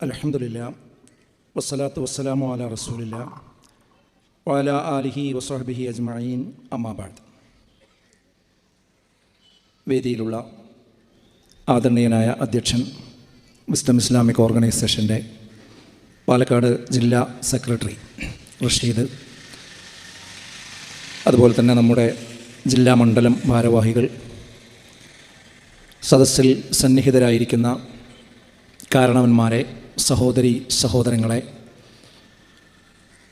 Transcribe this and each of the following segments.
അലഹമുല്ല വസ്സലാത്തു വസ്സലാമു അല റസൂലില്ല വാല ആലിഹി വസ്ഹബിഹി അജ്മീൻ അമ്മാബാദ് വേദിയിലുള്ള ആദരണീയനായ അധ്യക്ഷൻ മുസ്ലിം ഇസ്ലാമിക് ഓർഗനൈസേഷന്റെ പാലക്കാട് ജില്ലാ സെക്രട്ടറി റഷീദ് അതുപോലെ തന്നെ നമ്മുടെ ജില്ലാ മണ്ഡലം ഭാരവാഹികൾ സദസ്സിൽ സന്നിഹിതരായിരിക്കുന്ന കാരണവന്മാരെ സഹോദരി സഹോദരങ്ങളെ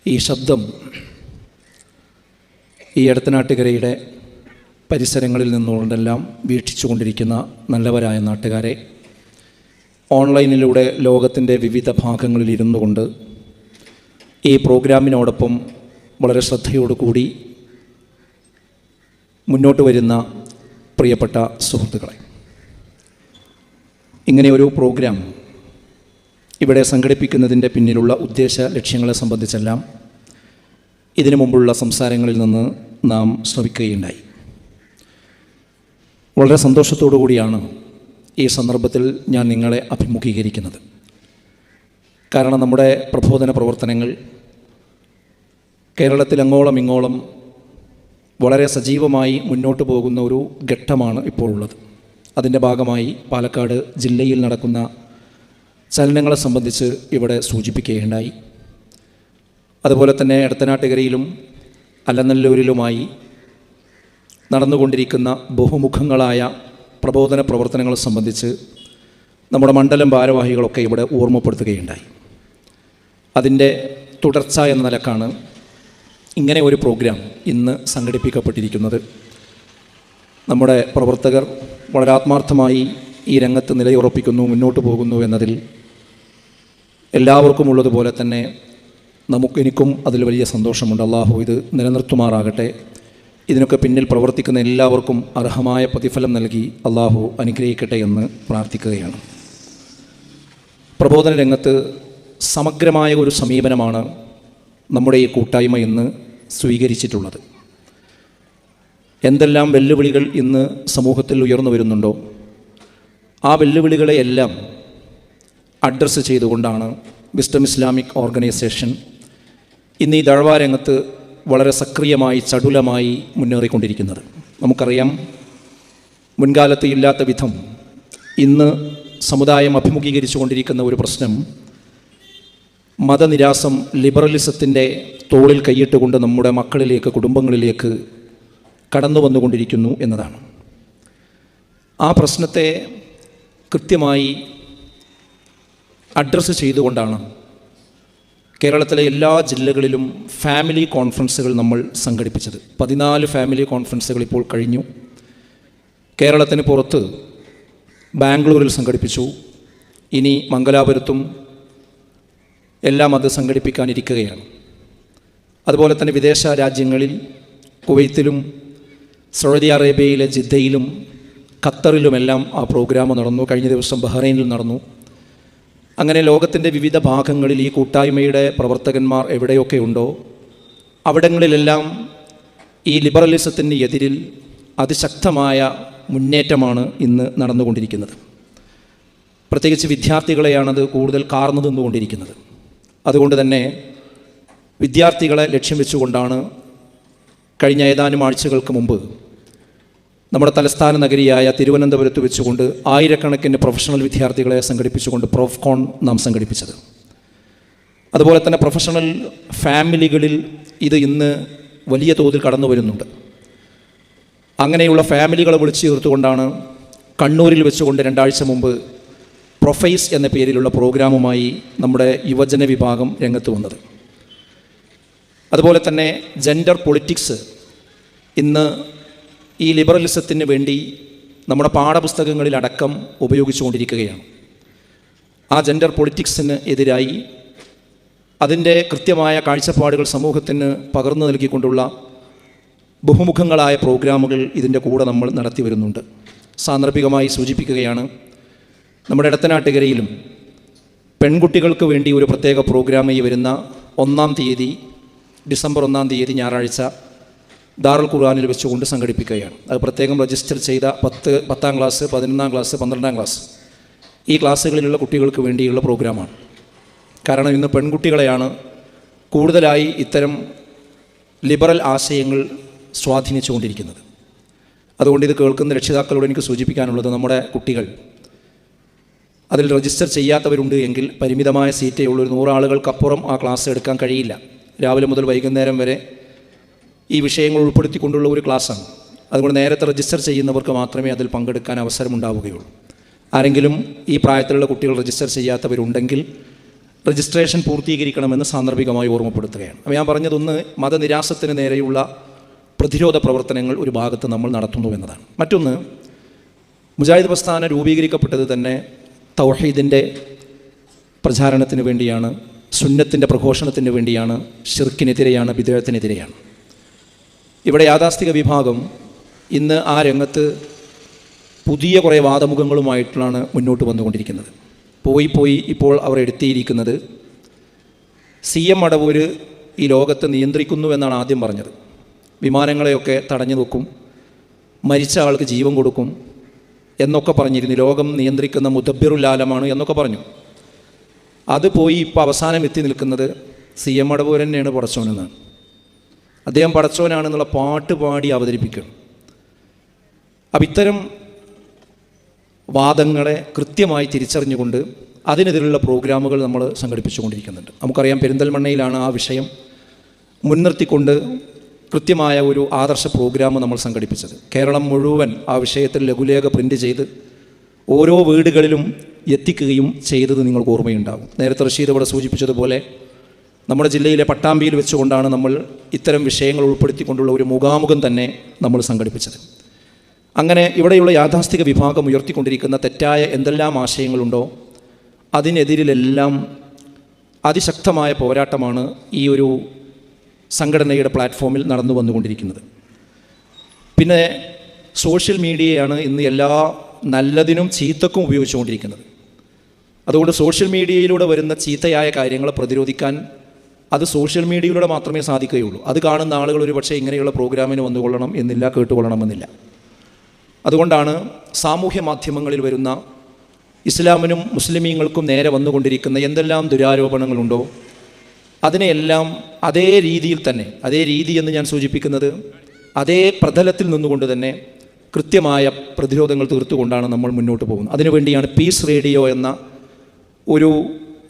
ഈ ശബ്ദം ഈ എടത്തനാട്ടുകരയുടെ പരിസരങ്ങളിൽ നിന്നുകൊണ്ടെല്ലാം വീക്ഷിച്ചു കൊണ്ടിരിക്കുന്ന നല്ലവരായ നാട്ടുകാരെ ഓൺലൈനിലൂടെ ലോകത്തിന്റെ വിവിധ ഭാഗങ്ങളിൽ ഇരുന്നു കൊണ്ട് ഈ പ്രോഗ്രാമിനോടൊപ്പം വളരെ ശ്രദ്ധയോടുകൂടി മുന്നോട്ട് വരുന്ന പ്രിയപ്പെട്ട സുഹൃത്തുക്കളെ ഇങ്ങനെ ഒരു പ്രോഗ്രാം ഇവിടെ സംഘടിപ്പിക്കുന്നതിന്റെ പിന്നിലുള്ള ഉദ്ദേശ ലക്ഷ്യങ്ങളെ സംബന്ധിച്ചെല്ലാം ഇതിനു മുമ്പുള്ള സംസാരങ്ങളിൽ നിന്ന് നാം ശ്രമിക്കുകയുണ്ടായി വളരെ സന്തോഷത്തോടു കൂടിയാണ് ഈ സന്ദർഭത്തിൽ ഞാൻ നിങ്ങളെ അഭിമുഖീകരിക്കുന്നത്. കാരണം നമ്മുടെ പ്രബോധന പ്രവർത്തനങ്ങൾ കേരളത്തിൽ അങ്ങോളം ഇങ്ങോളം വളരെ സജീവമായി മുന്നോട്ട് പോകുന്ന ഒരു ഘട്ടമാണ് ഇപ്പോഴുള്ളത് അതിന്റെ ഭാഗമായി പാലക്കാട് ജില്ലയിൽ നടക്കുന്ന ചലനങ്ങളെ സംബന്ധിച്ച് ഇവിടെ സൂചിപ്പിക്കുകയുണ്ടായി. അതുപോലെ തന്നെ എടത്തനാട്ടുകരയിലും അലനല്ലൂരിലുമായി നടന്നുകൊണ്ടിരിക്കുന്ന ബഹുമുഖങ്ങളായ പ്രബോധന പ്രവർത്തനങ്ങളെ സംബന്ധിച്ച് നമ്മുടെ മണ്ഡലം ഭാരവാഹികളൊക്കെ ഇവിടെ ഓർമ്മപ്പെടുത്തുകയുണ്ടായി. അതിന്റെ തുടർച്ച എന്ന നിലക്കാണ് ഇങ്ങനെ ഒരു പ്രോഗ്രാം ഇന്ന് സംഘടിപ്പിക്കപ്പെട്ടിരിക്കുന്നത്. നമ്മുടെ പ്രവർത്തകർ വളരെ ആത്മാർത്ഥമായി ഈ രംഗത്ത് നിലയുറപ്പിക്കുന്നു മുന്നോട്ട് പോകുന്നു എന്നതിൽ എല്ലാവർക്കും ഉള്ളതുപോലെ തന്നെ നമുക്ക് എനിക്കും അതിൽ വലിയ സന്തോഷമുണ്ട്. അള്ളാഹു ഇത് നിലനിർത്തുമാറാകട്ടെ. ഇതിനൊക്കെ പിന്നിൽ പ്രവർത്തിക്കുന്ന എല്ലാവർക്കും അർഹമായ പ്രതിഫലം നൽകി അള്ളാഹു അനുഗ്രഹിക്കട്ടെ എന്ന് പ്രാർത്ഥിക്കുകയാണ്. പ്രബോധന രംഗത്ത് സമഗ്രമായ ഒരു സമീപനമാണ് നമ്മുടെ ഈ കൂട്ടായ്മ ഇന്ന് സ്വീകരിച്ചിട്ടുള്ളത്. എന്തെല്ലാം വെല്ലുവിളികൾ ഇന്ന് സമൂഹത്തിൽ ഉയർന്നു വരുന്നുണ്ടോ? ആ വെല്ലുവിളികളെയെല്ലാം അഡ്രസ്സ് ചെയ്തുകൊണ്ടാണ് വിസ്റ്റം ഇസ്ലാമിക് ഓർഗനൈസേഷൻ ഇന്ന് ഈ ദഴവാരംഗത്ത് വളരെ സക്രിയമായി ചടുലമായി മുന്നേറിക്കൊണ്ടിരിക്കുന്നത്. നമുക്കറിയാം മുൻകാലത്ത് ഇല്ലാത്ത വിധം ഇന്ന് സമുദായം അഭിമുഖീകരിച്ചു കൊണ്ടിരിക്കുന്ന ഒരു പ്രശ്നം മതനിരാസം ലിബറലിസത്തിന്റെ തോളിൽ കൈയിട്ടുകൊണ്ട് നമ്മുടെ മക്കളിലേക്ക് കുടുംബങ്ങളിലേക്ക് കടന്നു വന്നുകൊണ്ടിരിക്കുന്നു എന്നതാണ്. ആ പ്രശ്നത്തെ കൃത്യമായി അഡ്രസ്സ് ചെയ്തുകൊണ്ടാണ് കേരളത്തിലെ എല്ലാ ജില്ലകളിലും ഫാമിലി കോൺഫറൻസുകൾ നമ്മൾ സംഘടിപ്പിച്ചത്. പതിനാല് ഫാമിലി കോൺഫറൻസുകൾ ഇപ്പോൾ കഴിഞ്ഞു. കേരളത്തിന് പുറത്ത് ബാംഗ്ലൂരിൽ സംഘടിപ്പിച്ചു. ഇനി മംഗലാപുരത്തും എല്ലാം അത് സംഘടിപ്പിക്കാനിരിക്കുകയാണ്. അതുപോലെ തന്നെ വിദേശ രാജ്യങ്ങളിൽ കുവൈത്തിലും സൗദി അറേബ്യയിലെ ജിദ്ദയിലും ഖത്തറിലുമെല്ലാം ആ പ്രോഗ്രാം നടന്നു. കഴിഞ്ഞ ദിവസം ബഹ്റൈനിൽ നടന്നു. അങ്ങനെ ലോകത്തിന്റെ വിവിധ ഭാഗങ്ങളിൽ ഈ കൂട്ടായ്മയുടെ പ്രവർത്തകന്മാർ എവിടെയൊക്കെ ഉണ്ടോ അവിടങ്ങളിലെല്ലാം ഈ ലിബറലിസത്തിന് എതിരിൽ അതിശക്തമായ മുന്നേറ്റമാണ് ഇന്ന് നടന്നുകൊണ്ടിരിക്കുന്നത്. പ്രത്യേകിച്ച് വിദ്യാർത്ഥികളെയാണത് കൂടുതൽ കാർന്നു നിന്നുകൊണ്ടിരിക്കുന്നത്. അതുകൊണ്ട് തന്നെ വിദ്യാർത്ഥികളെ ലക്ഷ്യം വെച്ചുകൊണ്ടാണ് കഴിഞ്ഞ ഏതാനും ആഴ്ചകൾക്ക് മുമ്പ് നമ്മുടെ തലസ്ഥാന നഗരിയായ തിരുവനന്തപുരത്ത് വെച്ചുകൊണ്ട് ആയിരക്കണക്കിന് പ്രൊഫഷണൽ വിദ്യാർത്ഥികളെ സംഘടിപ്പിച്ചുകൊണ്ട് പ്രോഫ്കോൺ നാം സംഘടിപ്പിച്ചത്. അതുപോലെ തന്നെ പ്രൊഫഷണൽ ഫാമിലികളിൽ ഇത് ഇന്ന് വലിയ തോതിൽ കടന്നു വരുന്നുണ്ട്. അങ്ങനെയുള്ള ഫാമിലികളെ വിളിച്ചു ചേർത്തുകൊണ്ടാണ് കണ്ണൂരിൽ വെച്ചുകൊണ്ട് രണ്ടാഴ്ച മുമ്പ് പ്രൊഫൈസ് എന്ന പേരിലുള്ള പ്രോഗ്രാമുമായി നമ്മുടെ യുവജന വിഭാഗം രംഗത്ത് വന്നത്. അതുപോലെ തന്നെ ജെൻഡർ പൊളിറ്റിക്സ് ഇന്ന് ഈ ലിബറലിസത്തിന് വേണ്ടി നമ്മുടെ പാഠപുസ്തകങ്ങളിലടക്കം ഉപയോഗിച്ചുകൊണ്ടിരിക്കുകയാണ്. ആ ജെൻഡർ പൊളിറ്റിക്സിന് എതിരായി അതിന്റെ കൃത്യമായ കാഴ്ചപ്പാടുകൾ സമൂഹത്തിന് പകർന്നു നൽകിക്കൊണ്ടുള്ള ബഹുമുഖങ്ങളായ പ്രോഗ്രാമുകൾ ഇതിന്റെ കൂടെ നമ്മൾ നടത്തി വരുന്നുണ്ട്. സാന്ദർഭികമായി സൂചിപ്പിക്കുകയാണ് നമ്മുടെ ഇടത്തനാട്ടുകരയിലും പെൺകുട്ടികൾക്ക് വേണ്ടി ഒരു പ്രത്യേക പ്രോഗ്രാമായി വരുന്ന ഒന്നാം തീയതി ഡിസംബർ ഒന്നാം തീയതി ഞായറാഴ്ച ദാറുൽ ഖുർആാനിൽ വെച്ചുകൊണ്ട് സംഘടിപ്പിക്കുകയാണ്. അത് പ്രത്യേകം രജിസ്റ്റർ ചെയ്ത പത്ത് പത്താം ക്ലാസ് പതിനൊന്നാം ക്ലാസ് പന്ത്രണ്ടാം ക്ലാസ് ഈ ക്ലാസ്സുകളിലുള്ള കുട്ടികൾക്ക് വേണ്ടിയുള്ള പ്രോഗ്രാമാണ് കാരണം ഇന്ന് പെൺകുട്ടികളെയാണ് കൂടുതലായി ഇത്തരം ലിബറൽ ആശയങ്ങൾ സ്വാധീനിച്ചുകൊണ്ടിരിക്കുന്നത്. അതുകൊണ്ട് ഇത് കേൾക്കുന്ന രക്ഷിതാക്കളോട് എനിക്ക് സൂചിപ്പിക്കാനുള്ളത് നമ്മുടെ കുട്ടികൾ. അതിൽ രജിസ്റ്റർ ചെയ്യാത്തവരുണ്ട് എങ്കിൽ പരിമിതമായ സീറ്റേ ഉള്ളൂ. ഒരു നൂറാളുകൾക്കപ്പുറം ആ ക്ലാസ് എടുക്കാൻ കഴിയില്ല. രാവിലെ മുതൽ വൈകുന്നേരം വരെ ഈ വിഷയങ്ങൾ ഉൾപ്പെടുത്തിക്കൊണ്ടുള്ള ഒരു ക്ലാസ്സാണ്. അതുകൊണ്ട് നേരത്തെ രജിസ്റ്റർ ചെയ്യുന്നവർക്ക് മാത്രമേ അതിൽ പങ്കെടുക്കാൻ അവസരമുണ്ടാവുകയുള്ളൂ. ആരെങ്കിലും ഈ പ്രായത്തിലുള്ള കുട്ടികൾ രജിസ്റ്റർ ചെയ്യാത്തവരുണ്ടെങ്കിൽ രജിസ്ട്രേഷൻ പൂർത്തീകരിക്കണമെന്ന് സാന്ദർഭികമായി ഓർമ്മപ്പെടുത്തുകയാണ്. അപ്പോൾ ഞാൻ പറഞ്ഞതൊന്ന് മതനിരാസത്തിന് നേരെയുള്ള പ്രതിരോധ പ്രവർത്തനങ്ങൾ ഒരു ഭാഗത്ത് നമ്മൾ നടത്തുന്നു എന്നതാണ്. മറ്റൊന്ന് മുജാഹിദ് പ്രസ്ഥാനം രൂപീകരിക്കപ്പെട്ടത് തന്നെ തൗഹീദിന്റെ പ്രചാരണത്തിന് വേണ്ടിയാണ് സുന്നത്തിന്റെ പ്രഘോഷണത്തിന് വേണ്ടിയാണ് ഷിർക്കിനെതിരെയാണ് വിദേഹത്തിനെതിരെയാണ് ഇവിടെ യാഥാസ്ഥിക വിഭാഗം ഇന്ന് ആ രംഗത്ത് പുതിയ കുറേ വാദമുഖങ്ങളുമായിട്ടാണ് മുന്നോട്ട് വന്നുകൊണ്ടിരിക്കുന്നത്. പോയി പോയി ഇപ്പോൾ അവർ എടുത്തിയിരിക്കുന്നത് സി എം അടവൂര് ഈ ലോകത്ത് നിയന്ത്രിക്കുന്നു എന്നാണ് ആദ്യം പറഞ്ഞത്. വിമാനങ്ങളെയൊക്കെ തടഞ്ഞു നോക്കും മരിച്ച ആൾക്ക് ജീവൻ കൊടുക്കും എന്നൊക്കെ പറഞ്ഞിരുന്നു. ലോകം നിയന്ത്രിക്കുന്ന മുദബിറുലാലമാണ് എന്നൊക്കെ പറഞ്ഞു. അത് പോയി ഇപ്പോൾ അവസാനം എത്തി നിൽക്കുന്നത് സി എം അടവൂർ തന്നെയാണ് അദ്ദേഹം പടച്ചവനാണെന്നുള്ള പാട്ട് പാടി അവതരിപ്പിക്കണം അപ്പം ഇത്തരം വാദങ്ങളെ കൃത്യമായി തിരിച്ചറിഞ്ഞുകൊണ്ട് അതിനെതിരെയുള്ള പ്രോഗ്രാമുകൾ നമ്മൾ സംഘടിപ്പിച്ചുകൊണ്ടിരിക്കുന്നുണ്ട്. നമുക്കറിയാം പെരിന്തൽമണ്ണയിലാണ് ആ വിഷയം മുൻനിർത്തിക്കൊണ്ട് കൃത്യമായ ഒരു ആദർശ പ്രോഗ്രാം നമ്മൾ സംഘടിപ്പിച്ചത്. കേരളം മുഴുവൻ ആ വിഷയത്തിൽ ലഘുലേഖ പ്രിന്റ് ചെയ്ത് ഓരോ വീടുകളിലും എത്തിക്കുകയും ചെയ്തത് നിങ്ങൾക്ക് ഓർമ്മയുണ്ടാകും നേരത്തെ റഷീദ് ഇവിടെ സൂചിപ്പിച്ചതുപോലെ നമ്മുടെ ജില്ലയിലെ പട്ടാമ്പിയിൽ വെച്ചുകൊണ്ടാണ് നമ്മൾ ഇത്തരം വിഷയങ്ങൾ ഉൾപ്പെടുത്തിക്കൊണ്ടുള്ള ഒരു മുഖാമുഖം തന്നെ നമ്മൾ സംഘടിപ്പിച്ചത്. അങ്ങനെ ഇവിടെയുള്ള യാഥാസ്ഥിക വിഭാഗം ഉയർത്തിക്കൊണ്ടിരിക്കുന്ന തെറ്റായ എന്തെല്ലാം ആശയങ്ങളുണ്ടോ അതിനെതിരിലെല്ലാം അതിശക്തമായ പോരാട്ടമാണ് ഈ ഒരു സംഘടനയുടെ പ്ലാറ്റ്ഫോമിൽ നടന്നു വന്നുകൊണ്ടിരിക്കുന്നത്. പിന്നെ സോഷ്യൽ മീഡിയയാണ് ഇന്ന് എല്ലാ നല്ലതിനും ചീത്തക്കും ഉപയോഗിച്ചുകൊണ്ടിരിക്കുന്നത്. അതുകൊണ്ട് സോഷ്യൽ മീഡിയയിലൂടെ വരുന്ന ചീത്തയായ കാര്യങ്ങളെ പ്രതിരോധിക്കാൻ അത് സോഷ്യൽ മീഡിയയിലൂടെ മാത്രമേ സാധിക്കുകയുള്ളൂ. അത് കാണുന്ന ആളുകൾ ഒരു പക്ഷേ ഇങ്ങനെയുള്ള പ്രോഗ്രാമിന് വന്നുകൊള്ളണം എന്നില്ല കേട്ടുകൊള്ളണമെന്നില്ല. അതുകൊണ്ടാണ് സാമൂഹ്യ മാധ്യമങ്ങളിൽ വരുന്ന ഇസ്ലാമിനും മുസ്ലിമീങ്ങൾക്കും നേരെ വന്നുകൊണ്ടിരിക്കുന്ന എന്തെല്ലാം ദുരാരോപണങ്ങളുണ്ടോ അതിനെയെല്ലാം അതേ രീതിയിൽ തന്നെ അതേ രീതി എന്ന് ഞാൻ സൂചിപ്പിക്കുന്നത് അതേ പ്രതലത്തിൽ നിന്നുകൊണ്ട് തന്നെ കൃത്യമായ പ്രതിരോധങ്ങൾ തീർത്തുകൊണ്ടാണ് നമ്മൾ മുന്നോട്ട് പോകുന്നത്. അതിനുവേണ്ടിയാണ് പീസ് റേഡിയോ എന്ന ഒരു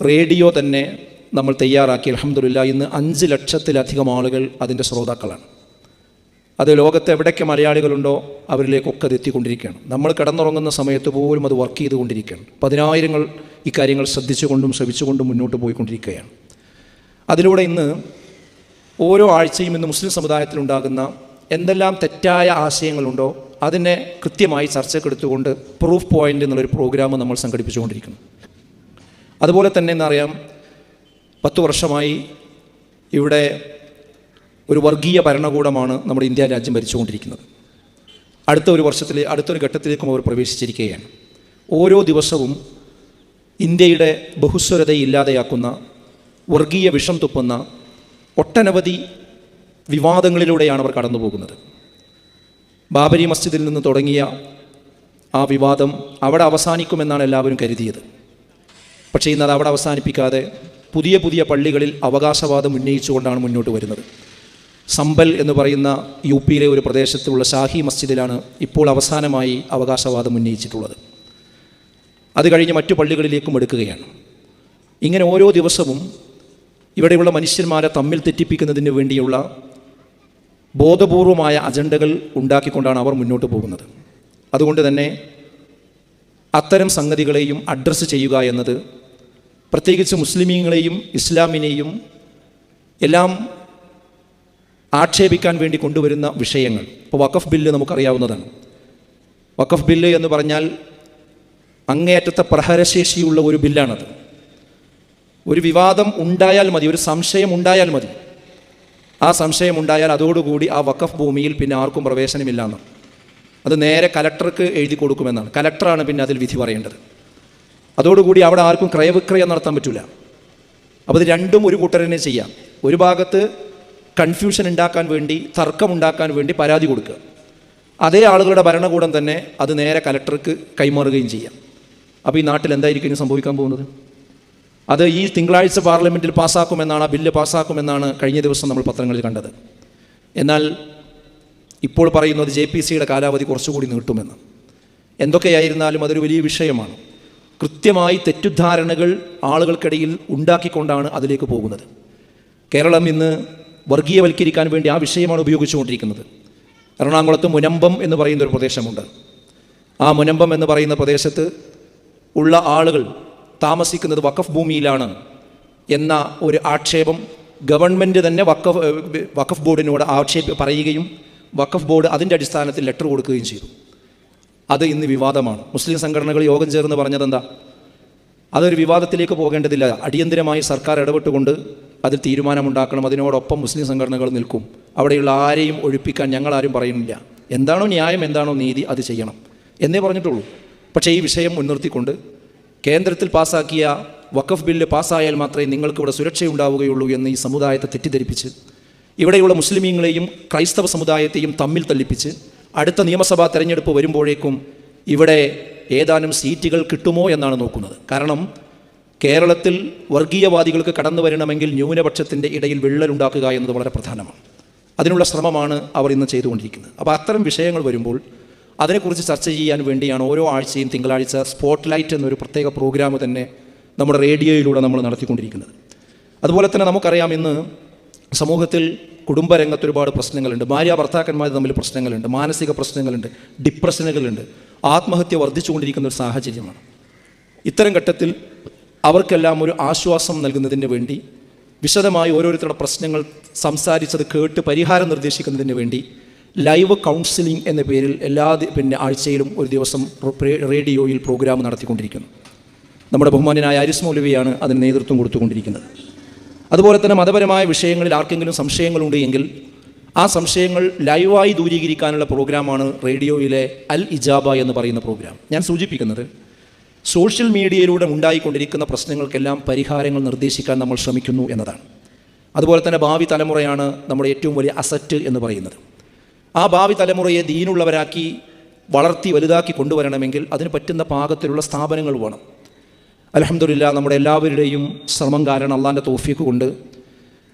റേഡിയോ തന്നെ നമ്മൾ തയ്യാറാക്കി. അലഹമ്മദില്ല ഇന്ന് അഞ്ച് ലക്ഷത്തിലധികം ആളുകൾ അതിന്റെ ശ്രോതാക്കളാണ്. അത് ലോകത്ത് എവിടേക്ക് മലയാളികളുണ്ടോ അവരിലേക്കൊക്കെ അത് എത്തിക്കൊണ്ടിരിക്കുകയാണ്. നമ്മൾ കിടന്നുറങ്ങുന്ന സമയത്ത് പോലും അത് വർക്ക് ചെയ്തുകൊണ്ടിരിക്കുകയാണ്. പതിനായിരങ്ങൾ ഇക്കാര്യങ്ങൾ ശ്രദ്ധിച്ചുകൊണ്ടും ശ്രമിച്ചുകൊണ്ടും മുന്നോട്ട് പോയിക്കൊണ്ടിരിക്കുകയാണ്. അതിലൂടെ ഇന്ന് ഓരോ ആഴ്ചയും ഇന്ന് മുസ്ലിം സമുദായത്തിലുണ്ടാകുന്ന എന്തെല്ലാം തെറ്റായ ആശയങ്ങളുണ്ടോ അതിനെ കൃത്യമായി ചർച്ചക്കെടുത്തുകൊണ്ട് പ്രൂഫ് പോയിന്റ് എന്നുള്ളൊരു പ്രോഗ്രാം നമ്മൾ സംഘടിപ്പിച്ചുകൊണ്ടിരിക്കുന്നു. അതുപോലെ തന്നെ എന്നറിയാം പത്ത് വർഷമായി ഇവിടെ ഒരു വർഗീയ ഭരണകൂടമാണ് നമ്മുടെ ഇന്ത്യ രാജ്യം ഭരിച്ചുകൊണ്ടിരിക്കുന്നത്. അടുത്ത ഒരു വർഷത്തിൽ അടുത്തൊരു ഘട്ടത്തിലേക്കും അവർ പ്രവേശിച്ചിരിക്കുകയാണ്. ഓരോ ദിവസവും ഇന്ത്യയുടെ ബഹുസ്വരതയെ ഇല്ലാതെയാക്കുന്ന വർഗീയ വിഷം തുപ്പുന്ന ഒട്ടനവധി വിവാദങ്ങളിലൂടെയാണ് അവർ കടന്നു പോകുന്നത് ബാബരി മസ്ജിദിൽ നിന്ന് തുടങ്ങിയ ആ വിവാദം അവിടെ അവസാനിക്കുമെന്നാണ് എല്ലാവരും കരുതിയത്. പക്ഷേ ഇന്ന് അത് അവിടെ അവസാനിപ്പിക്കാതെ പുതിയ പുതിയ പള്ളികളിൽ അവകാശവാദം ഉന്നയിച്ചുകൊണ്ടാണ് മുന്നോട്ട് വരുന്നത്. സമ്പൽ എന്ന് പറയുന്ന യു പിയിലെ ഒരു പ്രദേശത്തുള്ള ഷാഹി മസ്ജിദിലാണ് ഇപ്പോൾ അവസാനമായി അവകാശവാദം ഉന്നയിച്ചിട്ടുള്ളത്. അത് കഴിഞ്ഞ് മറ്റു പള്ളികളിലേക്കും എടുക്കുകയാണ്. ഇങ്ങനെ ഓരോ ദിവസവും ഇവിടെയുള്ള മനുഷ്യന്മാരെ തമ്മിൽ തെറ്റിപ്പിക്കുന്നതിന് വേണ്ടിയുള്ള ബോധപൂർവമായ അജണ്ടകൾ ഉണ്ടാക്കിക്കൊണ്ടാണ് അവർ മുന്നോട്ട് പോകുന്നത്. അതുകൊണ്ട് തന്നെ അത്തരം സംഗതികളെയും അഡ്രസ്സ് ചെയ്യുക എന്നത് പ്രത്യേകിച്ച് മുസ്ലിമീങ്ങളെയും ഇസ്ലാമിനെയും എല്ലാം ആക്ഷേപിക്കാൻ വേണ്ടി കൊണ്ടുവരുന്ന വിഷയങ്ങൾ. ഇപ്പോൾ വഖഫ് ബില്ല് നമുക്കറിയാവുന്നതാണ്. വഖഫ് ബില്ല് എന്ന് പറഞ്ഞാൽ അങ്ങേയറ്റത്തെ പ്രഹരശേഷിയുള്ള ഒരു ബില്ലാണത്. ഒരു വിവാദം ഉണ്ടായാൽ മതി ഒരു സംശയം ഉണ്ടായാൽ മതി. ആ സംശയം ഉണ്ടായാൽ അതോടുകൂടി ആ വഖഫ് ഭൂമിയിൽ പിന്നെ ആർക്കും പ്രവേശനമില്ലാന്ന്. അത് നേരെ കലക്ടർക്ക് എഴുതി കൊടുക്കുമെന്നാണ്. കലക്ടറാണ് പിന്നെ അതിൽ വിധി പറയേണ്ടത്. അതോടുകൂടി അവിടെ ആർക്കും ക്രയവിക്രയം നടത്താൻ പറ്റില്ല അപ്പോൾ ഇത് രണ്ടും ഒരു കൂട്ടരനെ ചെയ്യാം. ഒരു ഭാഗത്ത് കൺഫ്യൂഷൻ ഉണ്ടാക്കാൻ വേണ്ടി തർക്കം ഉണ്ടാക്കാൻ വേണ്ടി പരാതി കൊടുക്കുക. അതേ ആളുകളുടെ ഭരണകൂടം തന്നെ അത് നേരെ കലക്ടർക്ക് കൈമാറുകയും ചെയ്യാം. അപ്പോൾ ഈ നാട്ടിൽ എന്തായിരിക്കും ഇനി സംഭവിക്കാൻ പോകുന്നത്? അത് ഈ തിങ്കളാഴ്ച പാർലമെന്റിൽ പാസ്സാക്കുമെന്നാണ് ആ ബില്ല് പാസ്സാക്കുമെന്നാണ് കഴിഞ്ഞ ദിവസം നമ്മൾ പത്രങ്ങളിൽ കണ്ടത്. എന്നാൽ ഇപ്പോൾ പറയുന്നത് ജെ പി സിയുടെ കാലാവധി കുറച്ചുകൂടി നീട്ടുമെന്ന്. എന്തൊക്കെയായിരുന്നാലും അതൊരു വലിയ വിഷയമാണ്. കൃത്യമായി തെറ്റിദ്ധാരണകൾ ആളുകൾക്കിടയിൽ ഉണ്ടാക്കിക്കൊണ്ടാണ് അതിലേക്ക് പോകുന്നത്. കേരളം ഇന്ന് വർഗീയവൽക്കരിക്കാൻ വേണ്ടി ആ വിഷയമാണ് ഉപയോഗിച്ചുകൊണ്ടിരിക്കുന്നത്. എറണാകുളത്ത് മുനമ്പം എന്ന് പറയുന്ന ഒരു പ്രദേശമുണ്ട്. ആ മുനമ്പം എന്ന് പറയുന്ന പ്രദേശത്ത് ഉള്ള ആളുകൾ താമസിക്കുന്നത് വഖഫ് ഭൂമിയിലാണ് എന്ന ഒരു ആക്ഷേപം ഗവൺമെന്റ് തന്നെ വഖഫ് വഖഫ് ബോർഡിനോട് ആക്ഷേപ പറയുകയും വഖഫ് ബോർഡ് അതിന്റെ അടിസ്ഥാനത്തിൽ ലെറ്റർ കൊടുക്കുകയും ചെയ്തു. അത് ഇന്ന് വിവാദമാണ്. മുസ്ലിം സംഘടനകൾ യോഗം ചേർന്ന് പറഞ്ഞതെന്താ? അതൊരു വിവാദത്തിലേക്ക് പോകേണ്ടതില്ല. അടിയന്തിരമായി സർക്കാർ ഇടപെട്ടുകൊണ്ട് അതിൽ തീരുമാനമുണ്ടാക്കണം. അതിനോടൊപ്പം മുസ്ലിം സംഘടനകൾ നിൽക്കും. അവിടെയുള്ള ആരെയും ഒഴിപ്പിക്കാൻ ഞങ്ങളാരും പറയുന്നില്ല. എന്താണോ ന്യായം എന്താണോ നീതി അത് ചെയ്യണം. എന്നേ പറഞ്ഞിട്ടുള്ളൂ. പക്ഷേ ഈ വിഷയം മുൻനിർത്തിക്കൊണ്ട് കേന്ദ്രത്തിൽ പാസ്സാക്കിയ വഖഫ് ബില്ല് പാസ്സായാൽ മാത്രമേ നിങ്ങൾക്ക് ഇവിടെ സുരക്ഷയുണ്ടാവുകയുള്ളൂ എന്ന് ഈ സമുദായത്തെ തെറ്റിദ്ധരിപ്പിച്ച് ഇവിടെയുള്ള മുസ്ലിമീങ്ങളെയും ക്രൈസ്തവ സമുദായത്തെയും തമ്മിൽ തല്ലിപ്പിച്ച് അടുത്ത നിയമസഭാ തെരഞ്ഞെടുപ്പ് വരുമ്പോഴേക്കും ഇവിടെ ഏതാനും സീറ്റുകൾ കിട്ടുമോ എന്നാണ് നോക്കുന്നത്. കാരണം കേരളത്തിൽ വർഗീയവാദികൾക്ക് കടന്നു വരണമെങ്കിൽ ന്യൂനപക്ഷത്തിന്റെ ഇടയിൽ വിള്ളലുണ്ടാക്കുക എന്നത് വളരെ പ്രധാനമാണ്. അതിനുള്ള ശ്രമമാണ് അവർ ഇന്ന് ചെയ്തുകൊണ്ടിരിക്കുന്നത്. അപ്പോൾ അത്തരം വിഷയങ്ങൾ വരുമ്പോൾ അതിനെക്കുറിച്ച് ചർച്ച ചെയ്യാൻ വേണ്ടിയാണ് ഓരോ ആഴ്ചയും തിങ്കളാഴ്ച സ്പോട്ട് ലൈറ്റ് എന്നൊരു പ്രത്യേക പ്രോഗ്രാം തന്നെ നമ്മുടെ റേഡിയോയിലൂടെ നമ്മൾ നടത്തിക്കൊണ്ടിരിക്കുന്നത്. അതുപോലെ തന്നെ നമുക്കറിയാം ഇന്ന് സമൂഹത്തിൽ കുടുംബരംഗത്ത് ഒരുപാട് പ്രശ്നങ്ങളുണ്ട്. ഭാര്യ ഭർത്താക്കന്മാർ തമ്മിൽ പ്രശ്നങ്ങളുണ്ട്. മാനസിക പ്രശ്നങ്ങളുണ്ട്. ഡിപ്രഷനുകളുണ്ട്. ആത്മഹത്യ വർദ്ധിച്ചുകൊണ്ടിരിക്കുന്ന ഒരു സാഹചര്യമാണ്. ഇത്തരം ഘട്ടത്തിൽ അവർക്കെല്ലാം ഒരു ആശ്വാസം നൽകുന്നതിന് വേണ്ടി വിശദമായി ഓരോരുത്തരുടെ പ്രശ്നങ്ങൾ സംസാരിച്ചത് കേട്ട് പരിഹാരം നിർദ്ദേശിക്കുന്നതിന് വേണ്ടി ലൈവ് കൗൺസിലിംഗ് എന്ന പേരിൽ എല്ലാ പിന്നെ ആഴ്ചയിലും ഒരു ദിവസം റേഡിയോയിൽ പ്രോഗ്രാം നടത്തിക്കൊണ്ടിരിക്കുന്നു. നമ്മുടെ ബഹുമാനായ അരിസ് മൗലവിയാണ് അതിന് നേതൃത്വം കൊടുത്തുകൊണ്ടിരിക്കുന്നത്. അതുപോലെ തന്നെ മതപരമായ വിഷയങ്ങളിൽ ആർക്കെങ്കിലും സംശയങ്ങളുണ്ട് എങ്കിൽ ആ സംശയങ്ങൾ ലൈവായി ദൂരീകരിക്കാനുള്ള പ്രോഗ്രാമാണ് റേഡിയോയിലെ അൽ ഇജാബ എന്ന് പറയുന്ന പ്രോഗ്രാം. ഞാൻ സൂചിപ്പിക്കുന്നത് സോഷ്യൽ മീഡിയയിലൂടെ ഉണ്ടായിക്കൊണ്ടിരിക്കുന്ന പ്രശ്നങ്ങൾക്കെല്ലാം പരിഹാരങ്ങൾ നിർദ്ദേശിക്കാൻ നമ്മൾ ശ്രമിക്കുന്നു എന്നതാണ്. അതുപോലെ തന്നെ ഭാവി തലമുറയാണ് നമ്മുടെ ഏറ്റവും വലിയ അസറ്റ് എന്ന് പറയുന്നത്. ആ ഭാവി തലമുറയെ ദീനുള്ളവരാക്കി വളർത്തി വലുതാക്കി കൊണ്ടുവരണമെങ്കിൽ അതിന് പറ്റുന്ന പാകത്തിലുള്ള സ്ഥാപനങ്ങൾ വേണം. അലഹമില്ല നമ്മുടെ എല്ലാവരുടെയും ശ്രമം കാരണം അള്ളാന്റെ തോഫീക്ക് കൊണ്ട്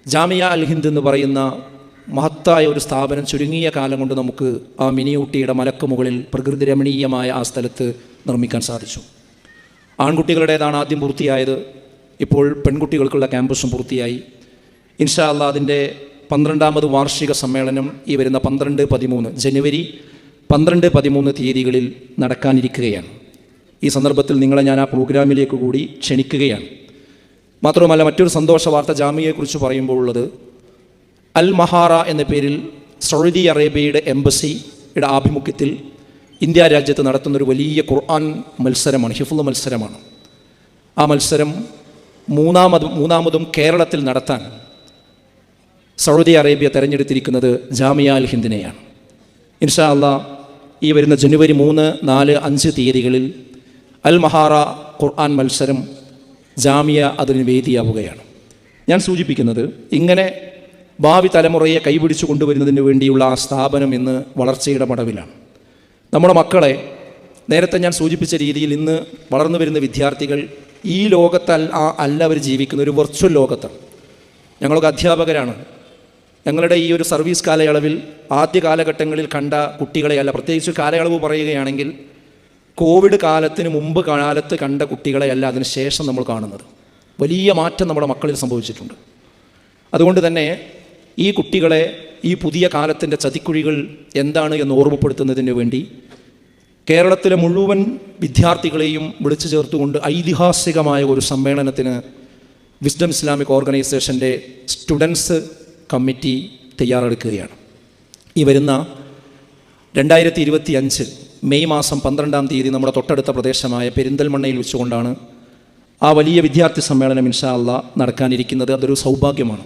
ജാമിയ അൽ ഹിന്ദ് എന്ന് പറയുന്ന മഹത്തായ ഒരു സ്ഥാപനം ചുരുങ്ങിയ കാലം കൊണ്ട് നമുക്ക് ആ മിനിയൂട്ടിയുടെ മലക്ക് മുകളിൽ പ്രകൃതി രമണീയമായ ആ സ്ഥലത്ത് നിർമ്മിക്കാൻ സാധിച്ചു. ആൺകുട്ടികളുടേതാണ് ആദ്യം പൂർത്തിയായത്. ഇപ്പോൾ പെൺകുട്ടികൾക്കുള്ള ക്യാമ്പസും പൂർത്തിയായി. ഇൻഷാ അല്ലാ അതിന്റെ പന്ത്രണ്ടാമത് വാർഷിക സമ്മേളനം ഈ വരുന്ന പന്ത്രണ്ട് പതിമൂന്ന് ജനുവരി പന്ത്രണ്ട് പതിമൂന്ന് തീയതികളിൽ നടക്കാനിരിക്കുകയാണ്. ഈ സന്ദർഭത്തിൽ നിങ്ങളെ ഞാൻ ആ പ്രോഗ്രാമിലേക്ക് കൂടി ക്ഷണിക്കുകയാണ്. മാത്രവുമല്ല മറ്റൊരു സന്തോഷ വാർത്ത ജാമ്യയെക്കുറിച്ച് പറയുമ്പോൾ ഉള്ളത് അൽ മഹാറ എന്ന പേരിൽ സൗദി അറേബ്യയുടെ എംബസിയുടെ ആഭിമുഖ്യത്തിൽ ഇന്ത്യ രാജ്യത്ത് നടത്തുന്ന ഒരു വലിയ ഖുർആൻ മത്സരമാണ് ഹിഫുള്ള മത്സരമാണ്. ആ മത്സരം മൂന്നാമതും മൂന്നാമതും കേരളത്തിൽ നടത്താൻ സൗദി അറേബ്യ തെരഞ്ഞെടുത്തിരിക്കുന്നത് ജാമിയ അൽ ഹിന്ദിനെയാണ്. ഇൻഷാ അല്ലാ ഈ വരുന്ന ജനുവരി മൂന്ന് നാല് അഞ്ച് തീയതികളിൽ അൽ മഹാറ ഖുർആൻ മത്സരം ജാമിയ അതിന് വേദിയാവുകയാണ്. ഞാൻ സൂചിപ്പിക്കുന്നത് ഇങ്ങനെ ഭാവി തലമുറയെ കൈപിടിച്ചു കൊണ്ടുവരുന്നതിന് വേണ്ടിയുള്ള ആ സ്ഥാപനം ഇന്ന് വളർച്ചയുടെ മടവിലാണ്. നമ്മുടെ മക്കളെ നേരത്തെ ഞാൻ സൂചിപ്പിച്ച രീതിയിൽ ഇന്ന് വളർന്നു വരുന്ന വിദ്യാർത്ഥികൾ ഈ ലോകത്തല്ല ആ- അല്ല അവർ ജീവിക്കുന്ന ഒരു വെർച്വൽ ലോകത്താണ്. ഞങ്ങളൊക്കെ അധ്യാപകരാണ്. ഞങ്ങളുടെ ഈ ഒരു സർവീസ് കാലയളവിൽ ആദ്യ കാലഘട്ടങ്ങളിൽ കണ്ട കുട്ടികളെയല്ല പ്രത്യേകിച്ച് കാലയളവ് പറയുകയാണെങ്കിൽ കോവിഡ് കാലത്തിന് മുമ്പ് കാലത്ത് കണ്ട കുട്ടികളെയല്ല അതിന് ശേഷം നമ്മൾ കാണുന്നത്. വലിയ മാറ്റം നമ്മുടെ മക്കളിൽ സംഭവിച്ചിട്ടുണ്ട്. അതുകൊണ്ട് തന്നെ ഈ കുട്ടികളെ ഈ പുതിയ കാലത്തിന്റെ ചതിക്കുഴികൾ എന്താണ് എന്ന് ഓർമ്മപ്പെടുത്തുന്നതിന് വേണ്ടി കേരളത്തിലെ മുഴുവൻ വിദ്യാർത്ഥികളെയും വിളിച്ചു ചേർത്തുകൊണ്ട് ഐതിഹാസികമായ ഒരു സമ്മേളനത്തിന് വിസ്ഡം ഇസ്ലാമിക് ഓർഗനൈസേഷന്റെ സ്റ്റുഡൻസ് കമ്മിറ്റി തയ്യാറെടുക്കുകയാണ്. ഈ വരുന്ന രണ്ടായിരത്തി ഇരുപത്തി മെയ് മാസം പന്ത്രണ്ടാം തീയതി നമ്മുടെ തൊട്ടടുത്ത പ്രദേശമായ പെരിന്തൽമണ്ണയിൽ വെച്ചുകൊണ്ടാണ് ആ വലിയ വിദ്യാർത്ഥി സമ്മേളനം ഇൻഷാ അല്ല നടക്കാനിരിക്കുന്നത്. അതൊരു സൗഭാഗ്യമാണ്.